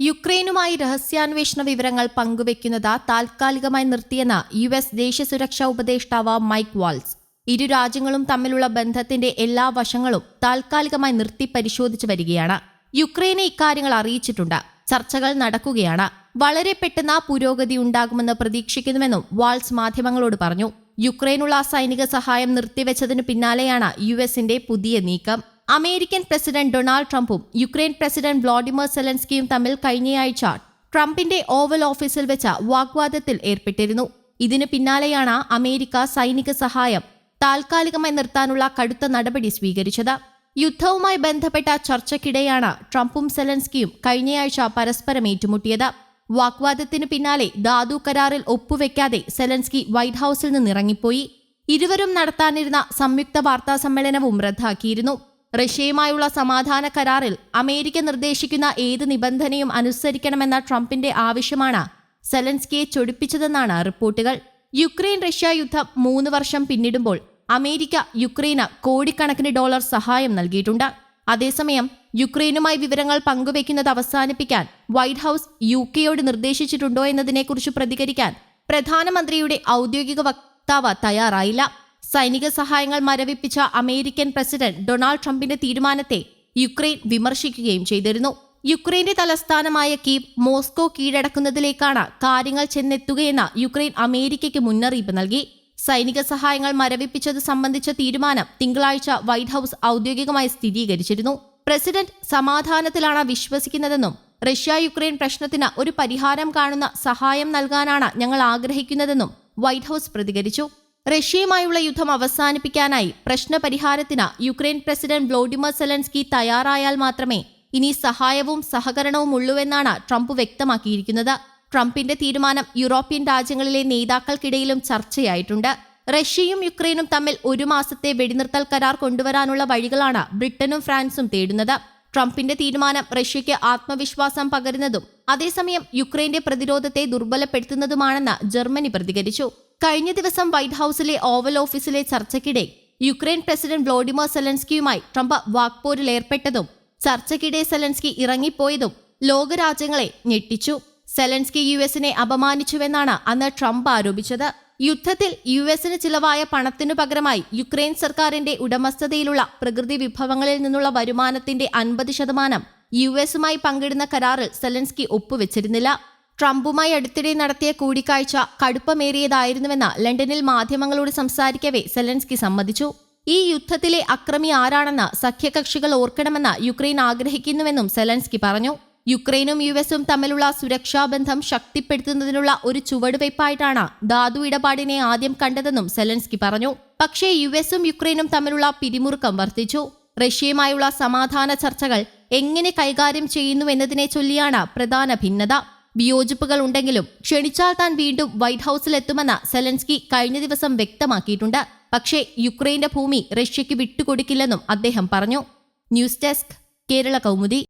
യുക്രൈനുമായി രഹസ്യാന്വേഷണ വിവരങ്ങൾ പങ്കുവെക്കുന്നത് താൽക്കാലികമായി നിർത്തിയെന്ന് യു എസ് ദേശീയ സുരക്ഷാ ഉപദേഷ്ടാവ് മൈക്ക് വാൾസ് ഇരു രാജ്യങ്ങളും തമ്മിലുള്ള ബന്ധത്തിന്റെ എല്ലാ വശങ്ങളും താൽക്കാലികമായി നിർത്തി പരിശോധിച്ചു വരികയാണ്. യുക്രൈനെ ഇക്കാര്യങ്ങൾ അറിയിച്ചിട്ടുണ്ട്. ചർച്ചകൾ നടക്കുകയാണ്. വളരെ പെട്ടെന്ന് പുരോഗതി ഉണ്ടാകുമെന്ന് പ്രതീക്ഷിക്കുന്നുവെന്നും വാൾസ് മാധ്യമങ്ങളോട് പറഞ്ഞു. യുക്രൈനുള്ള സൈനിക സഹായം നിർത്തിവെച്ചതിനു പിന്നാലെയാണ് യു എസിന്റെ പുതിയ നീക്കം. അമേരിക്കൻ പ്രസിഡന്റ് ഡൊണാൾഡ് ട്രംപും യുക്രൈൻ പ്രസിഡന്റ് വ്ളാഡിമിർ സെലൻസ്കിയും തമ്മിൽ കഴിഞ്ഞയാഴ്ച ട്രംപിന്റെ ഓവൽ ഓഫീസിൽ വെച്ച വാഗ്വാദത്തിൽ ഏർപ്പെട്ടിരുന്നു. ഇതിനു പിന്നാലെയാണ് അമേരിക്ക സൈനിക സഹായം താൽക്കാലികമായി നിർത്താനുള്ള കടുത്ത നടപടി സ്വീകരിച്ചത്. യുദ്ധവുമായി ബന്ധപ്പെട്ട ചർച്ചയ്ക്കിടെയാണ് ട്രംപും സെലൻസ്കിയും കഴിഞ്ഞയാഴ്ച പരസ്പരം ഏറ്റുമുട്ടിയത്. വാഗ്വാദത്തിനു പിന്നാലെ ധാതു കരാറിൽ ഒപ്പുവെക്കാതെ സെലൻസ്കി വൈറ്റ് ഹൌസിൽ നിന്നിറങ്ങിപ്പോയി. ഇരുവരും നടത്താനിരുന്ന സംയുക്ത വാർത്താ സമ്മേളനവും റദ്ദാക്കിയിരുന്നു. റഷ്യയുമായുള്ള സമാധാന കരാറിൽ അമേരിക്ക നിർദ്ദേശിക്കുന്ന ഏത് നിബന്ധനയും അനുസരിക്കണമെന്ന ട്രംപിന്റെ ആവശ്യമാണ് സെലൻസ്കിയെ ചൊടിപ്പിച്ചതെന്നാണ് റിപ്പോർട്ടുകൾ. യുക്രൈൻ റഷ്യ യുദ്ധം മൂന്ന് വർഷം പിന്നിടുമ്പോൾ അമേരിക്ക യുക്രൈന് കോടിക്കണക്കിന് ഡോളർ സഹായം നൽകിയിട്ടുണ്ട്. അതേസമയം യുക്രൈനുമായി വിവരങ്ങൾ പങ്കുവയ്ക്കുന്നത് അവസാനിപ്പിക്കാൻ വൈറ്റ് ഹൌസ് യു കെയോട് നിർദ്ദേശിച്ചിട്ടുണ്ടോ എന്നതിനെക്കുറിച്ച് പ്രതികരിക്കാൻ പ്രധാനമന്ത്രിയുടെ ഔദ്യോഗിക വക്താവ് തയ്യാറായില്ല. സൈനിക സഹായങ്ങൾ മരവിപ്പിച്ച അമേരിക്കൻ പ്രസിഡന്റ് ഡൊണാൾഡ് ട്രംപിന്റെ തീരുമാനത്തെ യുക്രൈൻ വിമർശിക്കുകയും ചെയ്തിരുന്നു. യുക്രൈന്റെ തലസ്ഥാനമായ കീവ് മോസ്കോ കീഴടക്കുന്നതിലേക്കാണ് കാര്യങ്ങൾ ചെന്നെത്തുകയെന്ന് യുക്രൈൻ അമേരിക്കയ്ക്ക് മുന്നറിയിപ്പ് നൽകി. സൈനിക സഹായങ്ങൾ മരവിപ്പിച്ചത് സംബന്ധിച്ച തീരുമാനം തിങ്കളാഴ്ച വൈറ്റ് ഹൌസ് ഔദ്യോഗികമായി സ്ഥിരീകരിച്ചിരുന്നു. പ്രസിഡന്റ് സമാധാനത്തിലാണ് വിശ്വസിക്കുന്നതെന്നും റഷ്യ യുക്രൈൻ പ്രശ്നത്തിന് ഒരു പരിഹാരം കാണുന്ന സഹായം നൽകാനാണ് ഞങ്ങൾ ആഗ്രഹിക്കുന്നതെന്നും വൈറ്റ് ഹൌസ് പ്രതികരിച്ചു. റഷ്യയുമായുള്ള യുദ്ധം അവസാനിപ്പിക്കാനായി പ്രശ്നപരിഹാരത്തിന് യുക്രൈൻ പ്രസിഡന്റ് വ്ളോഡിമർ സെലൻസ്കി തയ്യാറായാൽ മാത്രമേ ഇനി സഹായവും സഹകരണവും ഉള്ളൂവെന്നാണ് ട്രംപ് വ്യക്തമാക്കിയിരിക്കുന്നത്. ട്രംപിന്റെ തീരുമാനം യൂറോപ്യൻ രാജ്യങ്ങളിലെ നേതാക്കൾക്കിടയിലും ചർച്ചയായിട്ടുണ്ട്. റഷ്യയും യുക്രൈനും തമ്മിൽ ഒരു മാസത്തെ വെടിനിർത്തൽ കരാർ കൊണ്ടുവരാനുള്ള വഴികളാണ് ബ്രിട്ടനും ഫ്രാൻസും തേടുന്നത്. ട്രംപിന്റെ തീരുമാനം റഷ്യയ്ക്ക് ആത്മവിശ്വാസം പകരുന്നതും അതേസമയം യുക്രൈന്റെ പ്രതിരോധത്തെ ദുർബലപ്പെടുത്തുന്നതുമാണെന്ന് ജർമ്മനി പ്രതികരിച്ചു. കഴിഞ്ഞ ദിവസം വൈറ്റ് ഹൌസിലെ ഓവൽ ഓഫീസിലെ ചർച്ചയ്ക്കിടെ യുക്രൈൻ പ്രസിഡന്റ് വ്ളോഡിമർ സെലൻസ്കിയുമായി ട്രംപ് വാക്പോരിൽ ഏർപ്പെട്ടതും ചർച്ചയ്ക്കിടെ സെലൻസ്കി ഇറങ്ങിപ്പോയതും ലോകരാജ്യങ്ങളെ ഞെട്ടിച്ചു. സെലൻസ്കി യു എസിനെ അപമാനിച്ചുവെന്നാണ് അന്ന് ട്രംപ് ആരോപിച്ചത്. യുദ്ധത്തിൽ യു എസിന് ചിലവായ പണത്തിനു പകരമായി യുക്രൈൻ സർക്കാരിന്റെ ഉടമസ്ഥതയിലുള്ള പ്രകൃതി വിഭവങ്ങളിൽ നിന്നുള്ള വരുമാനത്തിന്റെ അൻപത് ശതമാനം യു എസുമായി പങ്കിടുന്ന കരാറിൽ സെലൻസ്കി ഒപ്പുവെച്ചിരുന്നില്ല. ട്രംപുമായി അടുത്തിടെ നടത്തിയ കൂടിക്കാഴ്ച കടുപ്പമേറിയതായിരുന്നുവെന്ന് ലണ്ടനിൽ മാധ്യമങ്ങളോട് സംസാരിക്കവേ സെലൻസ്കി സമ്മതിച്ചു. ഈ യുദ്ധത്തിലെ അക്രമി ആരാണെന്ന് സഖ്യകക്ഷികൾ ഓർക്കണമെന്ന് യുക്രൈൻ ആഗ്രഹിക്കുന്നുവെന്നും സെലൻസ്കി പറഞ്ഞു. യുക്രൈനും യു എസും തമ്മിലുള്ള സുരക്ഷാബന്ധം ശക്തിപ്പെടുത്തുന്നതിനുള്ള ഒരു ചുവടുവയ്പായിട്ടാണ് ധാതു ഇടപാടിനെ ആദ്യം കണ്ടതെന്നും സെലൻസ്കി പറഞ്ഞു. പക്ഷേ യു എസും യുക്രൈനും തമ്മിലുള്ള പിരിമുറുക്കം വർദ്ധിച്ചു. റഷ്യയുമായുള്ള സമാധാന ചർച്ചകൾ എങ്ങനെ കൈകാര്യം ചെയ്യുന്നുവെന്നതിനെ ചൊല്ലിയാണ് പ്രധാന ഭിന്നത. വിയോജിപ്പുകൾ ഉണ്ടെങ്കിലും ക്ഷണിച്ചാൽ താൻ വീണ്ടും വൈറ്റ് ഹൌസിലെത്തുമെന്ന് സെലൻസ്കി കഴിഞ്ഞ ദിവസം വ്യക്തമാക്കിയിട്ടുണ്ട്. പക്ഷേ യുക്രൈന്റെ ഭൂമി റഷ്യയ്ക്ക് വിട്ടുകൊടുക്കില്ലെന്നും അദ്ദേഹം പറഞ്ഞു. News desk Kerala Kaumudi.